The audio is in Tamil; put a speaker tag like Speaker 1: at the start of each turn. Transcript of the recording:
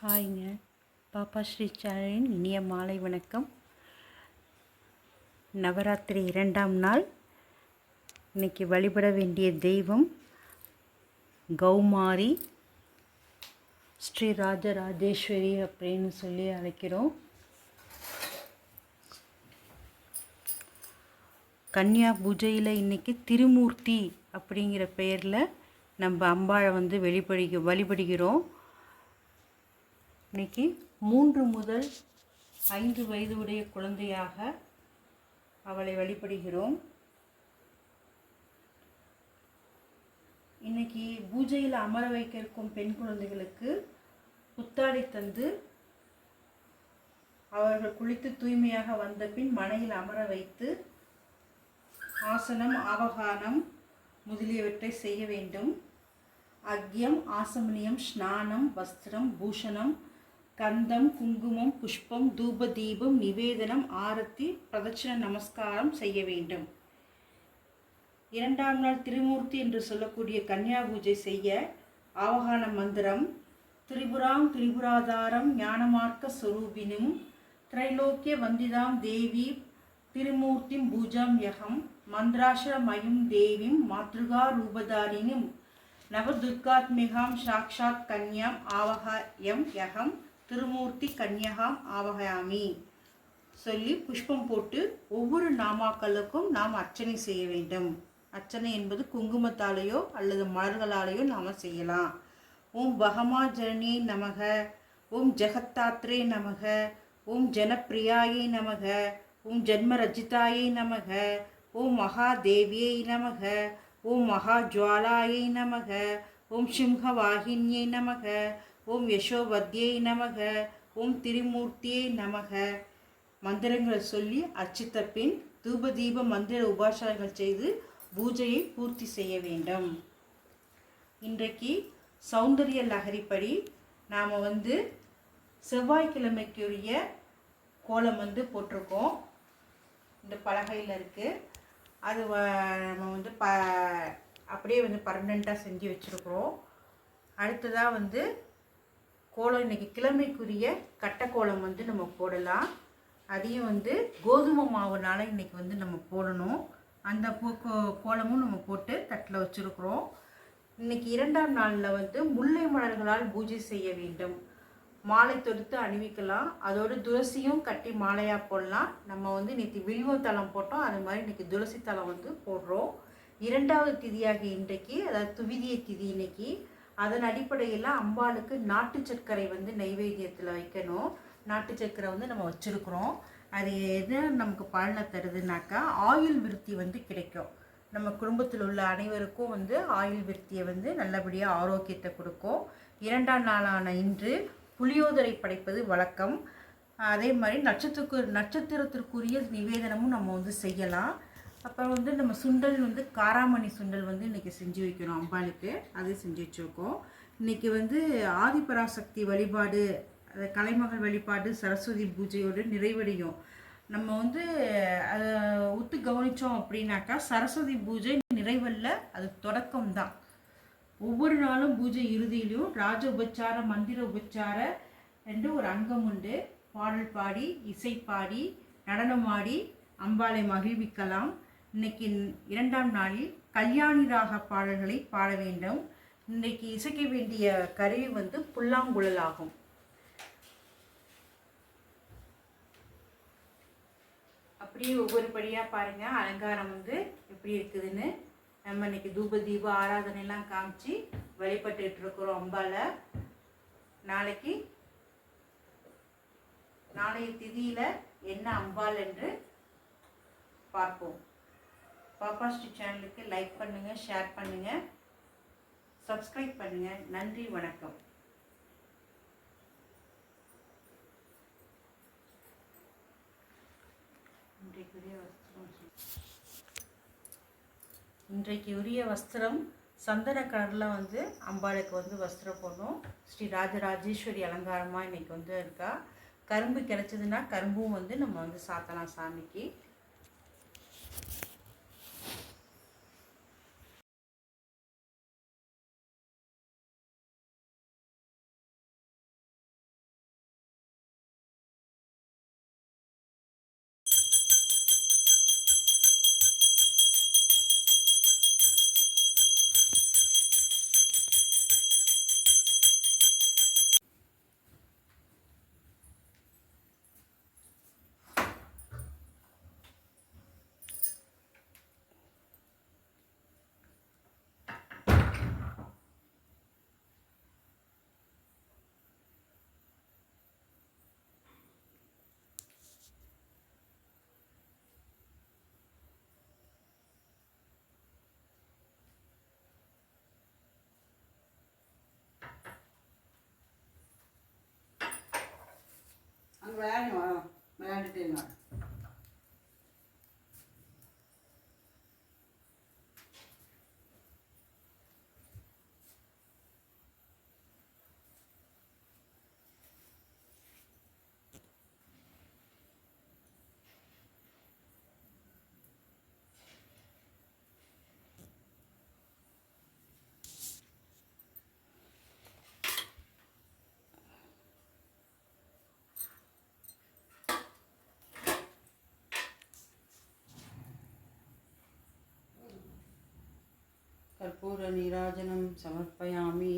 Speaker 1: ஹாய்ங்க. பாப்பா ஸ்ரீ சேனலின் இனிய மாலை வணக்கம். நவராத்திரி இரண்டாம் நாள். இன்னைக்கு வழிபட வேண்டிய தெய்வம் கௌமாரி ஸ்ரீ ராஜராஜேஸ்வரி அப்படின்னு சொல்லி அழைக்கிறோம். கன்னியா பூஜையில் இன்றைக்கி திருமூர்த்தி அப்படிங்கிற பெயரில் நம்ம அம்பாளை வந்து வெளிப்படி வழிபடுகிறோம். இன்றைக்கி மூன்று முதல் ஐந்து வயது உடைய குழந்தையாக அவளை வழிபடுகிறோம். இன்னைக்கு பூஜையில் அமர வைக்க இருக்கும் பெண் குழந்தைகளுக்கு புத்தாடை தந்து அவர்கள் குளித்து தூய்மையாக வந்த பின் மனையில் அமர வைத்து ஆசனம் அவகானம் முதலியவற்றை செய்ய வேண்டும். அக்யம் ஆசமனியம் ஸ்நானம் வஸ்திரம் பூஷணம் கந்தம் குங்குமம் புஷ்பம் தூப தீபம் நிவேதனம் ஆரத்தி பிரதட்சண நமஸ்காரம் செய்ய வேண்டும். இரண்டாம் நாள் திருமூர்த்தி என்று சொல்லக்கூடிய கன்னியா பூஜை செய்ய ஆவகான மந்திரம் திரிபுராம் திரிபுராதாரம் ஞானமார்க்க ஸ்வரூபினும் திரைலோக்கிய வந்திதாம் தேவி திருமூர்த்திம் பூஜாம் யகம் மந்திராசிரமயும் தேவிம் மாத்ருகா ரூபதாரினும் நவதுர்காத்மிகாம் சாக்ஷாத் கன்யாம் ஆவகாயம் யகம் திருமூர்த்தி கன்யகாம் ஆவகாமி சொல்லி புஷ்பம் போட்டு ஒவ்வொரு நாமாக்களுக்கும் நாம் அர்ச்சனை செய்ய வேண்டும். அர்ச்சனை என்பது குங்குமத்தாலேயோ அல்லது மலர்களாலேயோ நாம் செய்யலாம். ஓம் பகமா ஜனனி நமக ஓம் ஜெகத்தாத்ரே நமக ஓம் ஜனப்பிரியாயை நமக ஓம் ஜன்மரஜிதாயை நமக ஓம் மகாதேவியை நமக ஓம் மகாஜுவாலாயை நமக ஓம் சிம்ஹவாகின்யை நமக ஓம் யசோவத்யை நமக ஓம் திரிமூர்த்தியை நமக. மந்திரங்களை சொல்லி அர்ச்சித்த பின் தூப தீப மந்திர உபாசனங்கள் செய்து பூஜையை பூர்த்தி செய்ய வேண்டும். இன்றைக்கு சௌந்தரிய லகரிப்படி நாம் வந்து செவ்வாய்க்கிழமைக்குரிய கோலம் வந்து போட்டிருக்கோம். இந்த பலகையில் இருக்குது அது நம்ம வந்து ப அப்படியே வந்து பர்மனெண்ட்டாக செஞ்சு வச்சுருக்குறோம். அடுத்ததாக வந்து கோலம் இன்றைக்கி கிழமைக்குரிய கட்டைக்கோலம் வந்து நம்ம போடலாம். அதையும் வந்து கோதுமை மாவுனால் இன்றைக்கி வந்து நம்ம போடணும். அந்த கோலமும் நம்ம போட்டு தட்டில் வச்சுருக்குறோம். இன்றைக்கி இரண்டாம் நாளில் வந்து முல்லை மலர்களால் பூஜை செய்ய வேண்டும். மாலை தொடுத்து அணிவிக்கலாம். அதோடு துளசியும் கட்டி மாலையாக போடலாம். நம்ம வந்து இன்றைக்கி வில்வ தளம் போட்டோம். அது மாதிரி இன்றைக்கி துளசி தளம் வந்து போடுறோம். இரண்டாவது திதியாக இன்றைக்கு அதாவது துவிதிய திதி இன்னைக்கு அதன் அடிப்படையில் அம்பாளுக்கு நாட்டு சர்க்கரை வந்து நைவேத்தியத்தில் வைக்கணும். நாட்டு சர்க்கரை வந்து நம்ம வச்சுருக்குறோம். அது எது நமக்கு பலனை தருதுனாக்கா ஆயுள் விருத்தி வந்து கிடைக்கும். நம்ம குடும்பத்தில் உள்ள அனைவருக்கும் வந்து ஆயுள் விருத்தியை வந்து நல்லபடியாக ஆரோக்கியத்தை கொடுக்கும். இரண்டாம் நாளான இன்று புளியோதரை படைப்பது வழக்கம். அதே மாதிரி நட்சத்திரக்கு நட்சத்திரத்திற்குரிய நிவேதனமும் நம்ம வந்து செய்யலாம். அப்புறம் வந்து நம்ம சுண்டல் வந்து காராமணி சுண்டல் வந்து இன்றைக்கி செஞ்சு வைக்கணும் அம்பாளுக்கு. அது செஞ்சு வச்சுருக்கோம். இன்றைக்கி வந்து ஆதிபராசக்தி வழிபாடு கலைமகள் வழிபாடு சரஸ்வதி பூஜையோடு நிறைவடையும். நம்ம வந்து அதை ஒத்து கவனித்தோம் அப்படின்னாக்கா சரஸ்வதி பூஜை நிறைவல்ல அது தொடக்கம் தான் ஒவ்வொரு நாளும் பூஜை இறுதியிலும் ராஜ உபச்சார மந்திர உபச்சார என்று ஒரு அங்கம் உண்டு. பாடல் பாடி இசை பாடி நடனமாடி அம்பாளை மகிழ்விக்கலாம். இன்னைக்கு இரண்டாம் நாளில் கல்யாணி ராக பாடல்களை பாட வேண்டும். இன்றைக்கு இசைக்க வேண்டிய கருவி வந்து புல்லாங்குழல் ஆகும். அப்படியே ஒவ்வொரு படியாக பாருங்கள் அலங்காரம் வந்து எப்படி இருக்குதுன்னு. நம்ம இன்னைக்கு தூப தீப ஆராதனைலாம் காமிச்சு வழிபட்டுட்டு இருக்கிறோம் அம்பால. நாளைக்கு நாளைய திதியில் என்ன அம்பாள் என்று பார்ப்போம். பாப்பா ஸ்ரீ சேனலுக்கு லைக் பண்ணுங்கள் ஷேர் பண்ணுங்கள் சப்ஸ்கிரைப் பண்ணுங்கள் நன்றி வணக்கம். இன்றைக்குரிய வஸ்திரம். இன்றைக்கு உரிய வஸ்திரம் சந்தன கலரில் வந்து அம்பாளுக்கு வந்து வஸ்திரம் போடணும். ஸ்ரீ ராஜராஜேஸ்வரி அலங்காரமாக இன்றைக்கி வந்து இருக்கா. கரும்பு கிடச்சிதுன்னா கரும்பும் வந்து நம்ம வந்து சாத்தலாம் சாமிக்கு.
Speaker 2: 买点什么？买点点什么？
Speaker 1: कर्पूरनीराजनं समर्पयामि